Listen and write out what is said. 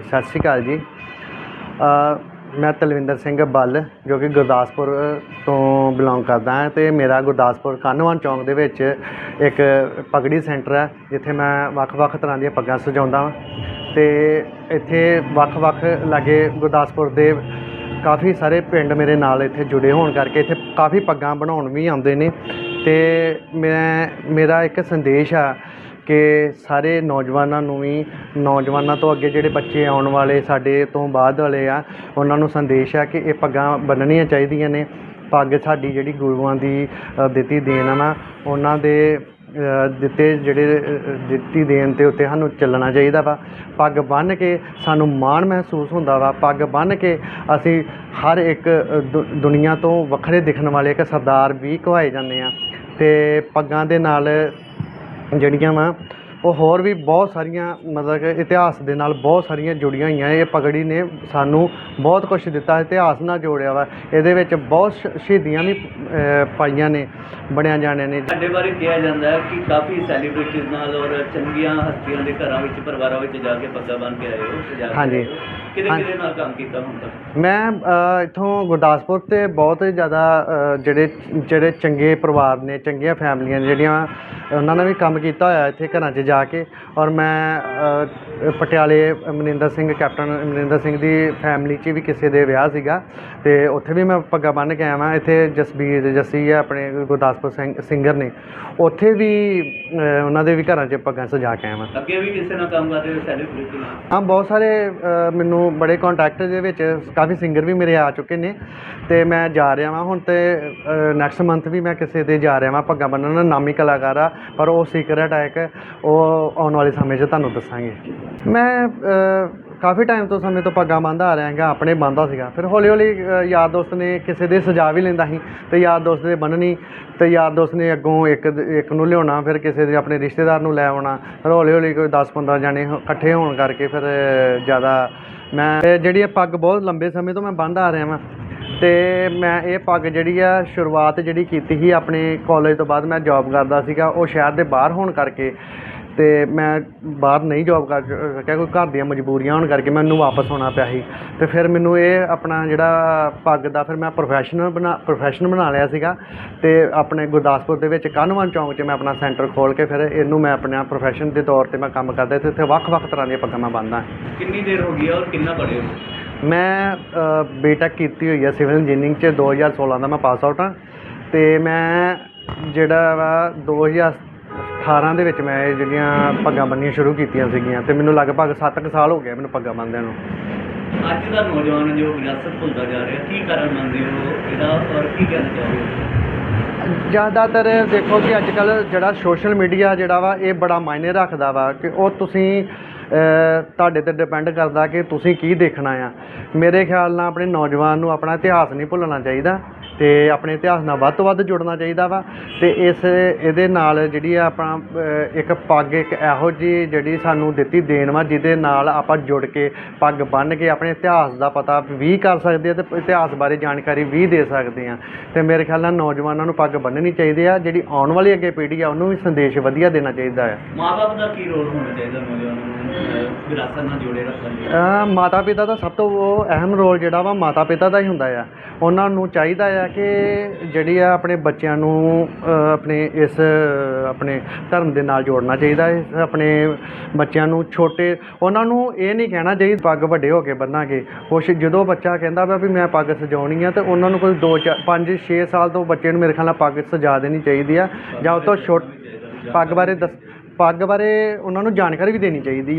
ਸਤਿ ਸ਼੍ਰੀ ਅਕਾਲ ਜੀ। ਮੈਂ ਤਲਵਿੰਦਰ ਸਿੰਘ ਬੱਲ, ਜੋ ਕਿ ਗੁਰਦਾਸਪੁਰ ਤੋਂ ਬਿਲੋਂਗ ਕਰਦਾ ਹਾਂ ਅਤੇ ਮੇਰਾ ਗੁਰਦਾਸਪੁਰ ਕਾਨੋਵਾਨ ਚੌਂਕ ਦੇ ਵਿੱਚ ਇੱਕ ਪਗੜੀ ਸੈਂਟਰ ਹੈ, ਜਿੱਥੇ ਮੈਂ ਵੱਖ-ਵੱਖ ਤਰ੍ਹਾਂ ਦੀਆਂ ਪੱਗਾਂ ਸਜਾਉਂਦਾ ਹਾਂ ਅਤੇ ਇੱਥੇ ਵੱਖ-ਵੱਖ ਲਾਗੇ ਗੁਰਦਾਸਪੁਰ ਦੇ ਕਾਫੀ ਸਾਰੇ ਪਿੰਡ ਮੇਰੇ ਨਾਲ ਇੱਥੇ ਜੁੜੇ ਹੋਣ ਕਰਕੇ ਇੱਥੇ ਕਾਫੀ ਪੱਗਾਂ ਬਣਾਉਣ ਵੀ ਆਉਂਦੇ ਨੇ। ਅਤੇ ਮੈਂ, ਮੇਰਾ ਇੱਕ ਸੰਦੇਸ਼ ਆ ਕਿ ਸਾਰੇ ਨੌਜਵਾਨਾਂ ਨੂੰ ਵੀ, ਨੌਜਵਾਨਾਂ ਤੋਂ ਅੱਗੇ ਜਿਹੜੇ ਬੱਚੇ ਆਉਣ ਵਾਲੇ ਸਾਡੇ ਤੋਂ ਬਾਅਦ ਵਾਲੇ ਆ, ਉਹਨਾਂ ਨੂੰ ਸੰਦੇਸ਼ ਆ ਕਿ ਇਹ ਪੱਗਾਂ ਬੰਨਣੀਆਂ ਚਾਹੀਦੀਆਂ ਨੇ। ਪੱਗ ਸਾਡੀ ਜਿਹੜੀ ਗੁਰੂਆਂ ਦੀ ਦਿੱਤੀ ਦੇਣ ਆ ਨਾ, ਉਹਨਾਂ ਦੇ ਦਿੱਤੇ ਜਿਹੜੇ ਦਿੱਤੀ ਦੇਣ ਤੇ ਉੱਤੇ ਸਾਨੂੰ ਚੱਲਣਾ ਚਾਹੀਦਾ ਵਾ। ਪੱਗ ਬੰਨ੍ਹ ਕੇ ਸਾਨੂੰ ਮਾਣ ਮਹਿਸੂਸ ਹੁੰਦਾ ਵਾ। ਪੱਗ ਬੰਨ੍ਹ ਕੇ ਅਸੀਂ ਹਰ ਇੱਕ ਦੁ- ਦੁਨੀਆ ਤੋਂ ਵੱਖਰੇ ਦਿਖਣ ਵਾਲੇ ਇੱਕ ਸਰਦਾਰ ਵੀ ਕਹਾਏ ਜਾਂਦੇ ਆ। ਅਤੇ ਪੱਗਾਂ ਦੇ ਨਾਲ ਜਿਹੜੀਆਂ ਵਾ ਉਹ ਹੋਰ ਵੀ ਬਹੁਤ ਸਾਰੀਆਂ ਮਤਲਬ ਕਿ ਇਤਿਹਾਸ ਦੇ ਨਾਲ ਬਹੁਤ ਸਾਰੀਆਂ ਜੁੜੀਆਂ ਹੋਈਆਂ ਇਹ ਪਗੜੀ ਨੇ ਸਾਨੂੰ ਬਹੁਤ ਕੁਝ ਦਿੱਤਾ ਇਤਿਹਾਸ ਨਾਲ ਜੋੜਿਆ ਵਾ। ਇਹਦੇ ਵਿੱਚ ਬਹੁਤ ਸ਼- ਸ਼ਹੀਦੀਆਂ ਵੀ ਅ, ਪਾਈਆਂ ਨੇ ਬਣਿਆ ਜਾਣਿਆਂ ਨੇ। ਸਾਡੇ ਬਾਰੇ ਕਿਹਾ ਜਾਂਦਾ ਹੈ ਕਿ ਕਾਫੀ ਸੈਲੀਬ੍ਰਿਟੀਜ਼ ਨਾਲ ਔਰ ਚੰਗੀਆਂ ਹਸਤੀਆਂ ਦੇ ਘਰਾਂ ਵਿੱਚ ਪਰਿਵਾਰਾਂ ਵਿੱਚ ਜਾ ਕੇ ਪੱਗਾਂ ਬੰਨ੍ਹ ਕੇ ਆਏ ਹੋ ਸਜਾ ਕੇ ਹਾਂਜੀ। ਆਏ ਹੋ। ਕਿਹਦੇ ਨਾਲ ਕੰਮ ਕੀਤਾ ਹੁਣ ਤੱਕ? ਮੈਂ ਅ, ਇੱਥੋਂ ਗੁਰਦਾਸਪੁਰ ਤੇ ਬਹੁਤ ਜ਼ਿਆਦਾ ਅ, ਜਿਹੜੇ ਜਿਹੜੇ ਚੰਗੇ ਪਰਿਵਾਰ ਨੇ ਚੰਗੀਆਂ ਫੈਮਲੀਆਂ ਨੇ ਜਿਹੜੀਆਂ ਉਹਨਾਂ ਨੇ ਵੀ ਕੰਮ ਕੀਤਾ ਹੋਇਆ ਇੱਥੇ ਘਰਾਂ 'ਚ ਜਾ ਕੇ ਔਰ ਮੈਂ ਪਟਿਆਲੇ ਮਨਿੰਦਰ ਸਿੰਘ ਕੈਪਟਨ ਮਨਿੰਦਰ ਸਿੰਘ ਦੀ ਫੈਮਲੀ 'ਚ ਵੀ ਕਿਸੇ ਦੇ ਵਿਆਹ ਸੀਗਾ ਤੇ ਉੱਥੇ ਵੀ ਮੈਂ ਪੱਗਾਂ ਬੰਨ੍ਹ ਕੇ ਆਇਆ ਵਾਂ। ਇੱਥੇ ਜਸਬੀਰ ਜੱਸੀ ਹੈ ਆਪਣੇ ਗੁਰਦਾਸਪੁਰ ਸਿੰਘ ਸਿੰਗਰ ਨੇ। ਉੱਥੇ ਵੀ ਉਹਨਾਂ ਦੇ ਵੀ ਘਰਾਂ 'ਚ ਪੱਗਾਂ ਸਜਾ ਕੇ ਆਇਆ ਵਾਂ। ਅੱਗੇ ਵੀ ਕਿਸੇ ਨਾਲ ਕੰਮ ਕਰਦੇ ਹੋ ਸੈਲੀਬ੍ਰਿਟੀ ਨਾਲ ਹਾਂ ਬਹੁਤ ਸਾਰੇ ਮੈਨੂੰ ਬੜੇ ਕੰਟੈਕਟ ਦੇ ਵਿੱਚ ਕਾਫੀ ਸਿੰਗਰ ਵੀ ਮੇਰੇ ਆ ਚੁੱਕੇ ਨੇ ਤੇ ਮੈਂ ਜਾ ਰਿਹਾ ਵਾਂ। ਹੁਣ ਤੇ ਨੈਕਸਟ ਮੰਥ ਵੀ ਮੈਂ ਕਿਸੇ ਦੇ ਜਾ ਰਿਹਾ ਵਾਂ ਪੱਗਾਂ ਬੰਨ੍ਹਣ। ਨਾਮੀ ਕਲਾਕਾਰ ਆ ਪਰ ਉਹ ਸੀਕਰਟ ਹੈ ਇੱਕ। ਉਹ ਉਹ ਆਉਣ ਵਾਲੇ ਸਮੇਂ 'ਚ ਤੁਹਾਨੂੰ ਦੱਸਾਂਗੇ। ਮੈਂ ਕਾਫੀ ਟਾਈਮ ਤੋਂ ਸਮੇਂ ਤੋਂ ਪੱਗਾਂ ਬੰਨ੍ਹਦਾ ਆ ਰਿਹਾ ਹੈਗਾ, ਆਪਣੇ ਬੰਨ੍ਹਦਾ ਸੀਗਾ। ਫਿਰ ਹੌਲੀ ਹੌਲੀ ਯਾਰ ਦੋਸਤ ਨੇ ਕਿਸੇ ਦੇ ਸਜਾ ਵੀ ਲੈਂਦਾ ਸੀ, ਤੇ ਯਾਰ ਦੋਸਤ ਦੇ ਬੰਨ੍ਹਣੀ, ਤੇ ਯਾਰ ਦੋਸਤ ਨੇ ਅੱਗੋਂ ਇੱਕ ਇੱਕ ਨੂੰ ਲਿਆਉਣਾ, ਫਿਰ ਕਿਸੇ ਦੇ ਆਪਣੇ ਰਿਸ਼ਤੇਦਾਰ ਨੂੰ ਲੈ ਆਉਣਾ, ਫਿਰ ਹੌਲੀ ਹੌਲੀ ਕੋਈ 10 15 ਜਾਣੇ ਇਕੱਠੇ ਹੋਣ ਕਰਕੇ ਫਿਰ ਜ਼ਿਆਦਾ ਮੈਂ ਜਿਹੜੀ ਇਹ ਪੱਗ ਬਹੁਤ ਲੰਬੇ ਸਮੇਂ ਤੋਂ ਮੈਂ ਬੰਨ੍ਹਦਾ ਆ ਰਿਹਾ ਵਾਂ, ਤੇ ਮੈਂ ਇਹ ਪੱਗ ਜਿਹੜੀ ਆ, ਸ਼ੁਰੂਆਤ ਜਿਹੜੀ ਕੀਤੀ ਸੀ ਆਪਣੇ ਕਾਲਜ ਤੋਂ ਬਾਅਦ ਮੈਂ ਜੌਬ ਕਰਦਾ ਸੀਗਾ, ਉਹ ਸ਼ਹਿਰ ਦੇ ਬਾਹਰ ਹੋਣ ਕਰਕੇ ਤੇ ਮੈਂ ਬਾਹਰ ਨਹੀਂ ਜੌਬ ਕਰ ਸਕਿਆ ਕੋਈ ਘਰ ਦੀਆਂ ਮਜਬੂਰੀਆਂ ਹੋਣ ਕਰਕੇ ਮੈਨੂੰ ਵਾਪਸ ਆਉਣਾ ਪਿਆ ਸੀ। ਤੇ ਫਿਰ ਮੈਨੂੰ ਇਹ ਆਪਣਾ ਜਿਹੜਾ ਪੱਗ ਦਾ ਫਿਰ ਮੈਂ ਪ੍ਰੋਫੈਸ਼ਨਲ ਬਣਾ ਪ੍ਰੋਫੈਸ਼ਨ ਬਣਾ ਲਿਆ ਸੀਗਾ ਤੇ ਆਪਣੇ ਗੁਰਦਾਸਪੁਰ ਦੇ ਵਿੱਚ ਕਾਨਵਨ ਚੌਂਕ 'ਚ ਮੈਂ ਆਪਣਾ ਸੈਂਟਰ ਖੋਲ ਕੇ ਫਿਰ ਇਹਨੂੰ ਮੈਂ ਆਪਣਾ ਪ੍ਰੋਫੈਸ਼ਨ ਦੇ ਤੌਰ ਤੇ ਮੈਂ ਕੰਮ ਕਰਦਾ ਤੇ ਇੱਥੇ ਵੱਖ-ਵੱਖ ਤਰ੍ਹਾਂ ਦੀਆਂ ਪੱਗਾਂ ਮੈਂ ਬੰਨ੍ਹਦਾ। ਕਿੰਨੀ ਦੇਰ ਹੋ ਗਈ ਹੈ ਔਰ ਕਿੰਨਾ ਪੜ੍ਹੇ ਹੋ? ਮੈਂ ਬੀਟੈਕ ਕੀਤੀ ਹੋਈ ਹੈ ਸਿਵਲ ਇੰਜੀਨੀਅਰਿੰਗ ਚ 2016 ਦਾ ਮੈਂ ਪਾਸ ਆਊਟ ਹਾਂ ਤੇ ਮੈਂ ਜਿਹੜਾ ਵਾ 2018 ਦੇ ਵਿੱਚ ਮੈਂ ਇਹ ਜਿਹੜੀਆਂ ਪੱਗਾਂ ਬੰਨ੍ਹਣੀਆਂ ਸ਼ੁਰੂ ਕੀਤੀਆਂ ਸੀਗੀਆਂ ਤੇ ਮੈਨੂੰ ਲਗਭਗ 7 ਕੁ ਸਾਲ ਹੋ ਗਏ ਮੈਨੂੰ ਪੱਗਾਂ ਬੰਨ੍ਹਦਿਆਂ ਨੂੰ। ਅੱਜ ਦਾ ਨੌਜਵਾਨ ਜੋ ਵਿਰਾਸਤ ਭੁੱਲਦਾ ਜਾ ਰਿਹਾ ਕੀ ਕਾਰਨ ਮੰਨਦੇ ਹੋ ਇਹਦਾ ਔਰ ਕੀ ਕਹਿਣਾ ਚਾਹੋਗੇ? ਜ਼ਿਆਦਾਤਰ ਦੇਖੋ ਕਿ ਅੱਜ ਕੱਲ ਜਿਹੜਾ ਸੋਸ਼ਲ ਮੀਡੀਆ ਜਿਹੜਾ ਵਾ ਇਹ ਬੜਾ ਮਾਇਨੇ ਰੱਖਦਾ ਵਾ ਕਿ ਉਹ ਤੁਸੀਂ ਤੁਹਾਡੇ ਤੇ ਡਿਪੈਂਡ ਕਰਦਾ ਕਿ ਤੁਸੀਂ ਕੀ ਦੇਖਣਾ ਆ। ਮੇਰੇ ਖਿਆਲ ਨਾਲ ਆਪਣੇ ਨੌਜਵਾਨ ਨੂੰ ਆਪਣਾ ਇਤਿਹਾਸ ਨਹੀਂ ਭੁੱਲਣਾ ਚਾਹੀਦਾ ਅਤੇ ਆਪਣੇ ਇਤਿਹਾਸ ਨਾਲ ਵੱਧ ਤੋਂ ਵੱਧ ਜੁੜਨਾ ਚਾਹੀਦਾ ਵਾ ਅਤੇ ਇਸ, ਇਹਦੇ ਨਾਲ ਜਿਹੜੀ ਆ ਆਪਣਾ ਇੱਕ ਪੱਗ ਇੱਕ ਇਹੋ ਜਿਹੀ ਜਿਹੜੀ ਸਾਨੂੰ ਦਿੱਤੀ ਦੇਣ ਵਾ, ਜਿਹਦੇ ਨਾਲ ਆਪਾਂ ਜੁੜ ਕੇ ਪੱਗ ਬੰਨ੍ਹ ਕੇ ਆਪਣੇ ਇਤਿਹਾਸ ਦਾ ਪਤਾ ਵੀ ਕਰ ਸਕਦੇ ਆ ਤੇ ਇਤਿਹਾਸ ਬਾਰੇ ਜਾਣਕਾਰੀ ਵੀ ਦੇ ਸਕਦੇ ਹਾਂ ਅਤੇ ਮੇਰੇ ਖਿਆਲ ਨਾਲ ਨੌਜਵਾਨਾਂ ਨੂੰ ਪੱਗ ਬੰਨ੍ਹਣੀ ਚਾਹੀਦੀ ਆ, ਜਿਹੜੀ ਆਉਣ ਵਾਲੀ ਅੱਗੇ ਪੀੜ੍ਹੀ ਆ, ਉਹਨੂੰ ਵੀ ਸੰਦੇਸ਼ ਵਧੀਆ ਦੇਣਾ ਚਾਹੀਦਾ ਆ। ਮਾਪੇ ਦਾ ਕੀ ਰੋਲ ਹੋਣਾ ਚਾਹੀਦਾ ਨੌਜਵਾਨਾਂ ਨੂੰ? ਵਿਰਾਸਤ ਨਾਲ ਜੋੜੇ ਰੱਖਣ ਮਾਤਾ ਪਿਤਾ ਦਾ ਸਭ ਤੋਂ ਉਹ ਅਹਿਮ ਰੋਲ ਜਿਹੜਾ ਵਾ ਮਾਤਾ ਪਿਤਾ ਦਾ ਹੀ ਹੁੰਦਾ ਆ। ਉਹਨਾਂ ਨੂੰ ਚਾਹੀਦਾ ਆ ਕਿ ਜਿਹੜੀ ਆ ਆਪਣੇ ਬੱਚਿਆਂ ਨੂੰ ਅ, ਆਪਣੇ ਇਸ ਆਪਣੇ ਧਰਮ ਦੇ ਨਾਲ ਜੋੜਨਾ ਚਾਹੀਦਾ ਹੈ ਆਪਣੇ ਬੱਚਿਆਂ ਨੂੰ ਛੋਟੇ ਉਹਨਾਂ ਨੂੰ ਇਹ ਨਹੀਂ ਕਹਿਣਾ ਚਾਹੀਦਾ ਪੱਗ ਵੱਡੇ ਹੋ ਕੇ ਬੰਨਾਂਗੇ। ਕੁਛ ਜਦੋਂ ਬੱਚਾ ਕਹਿੰਦਾ ਵਾ ਵੀ ਮੈਂ ਪੱਗ ਸਜਾਉਣੀ ਆ ਤੇ ਉਹਨਾਂ ਨੂੰ ਕੋਈ 2 5 6 ਸਾਲ ਤੋਂ ਬੱਚੇ ਨੂੰ ਮੇਰੇ ਖਿਆਲ ਨਾਲ ਪੱਗ ਸਜਾ ਦੇਣੀ ਚਾਹੀਦੀ ਆ। ਜਾਂ ਉਹ ਤੋਂ ਛੋਟ ਪੱਗ ਬਾਰੇ ਦੱਸ ਪੱਗ ਬਾਰੇ ਉਹਨਾਂ ਨੂੰ ਜਾਣਕਾਰੀ ਵੀ ਦੇਣੀ ਚਾਹੀਦੀ ਹੈ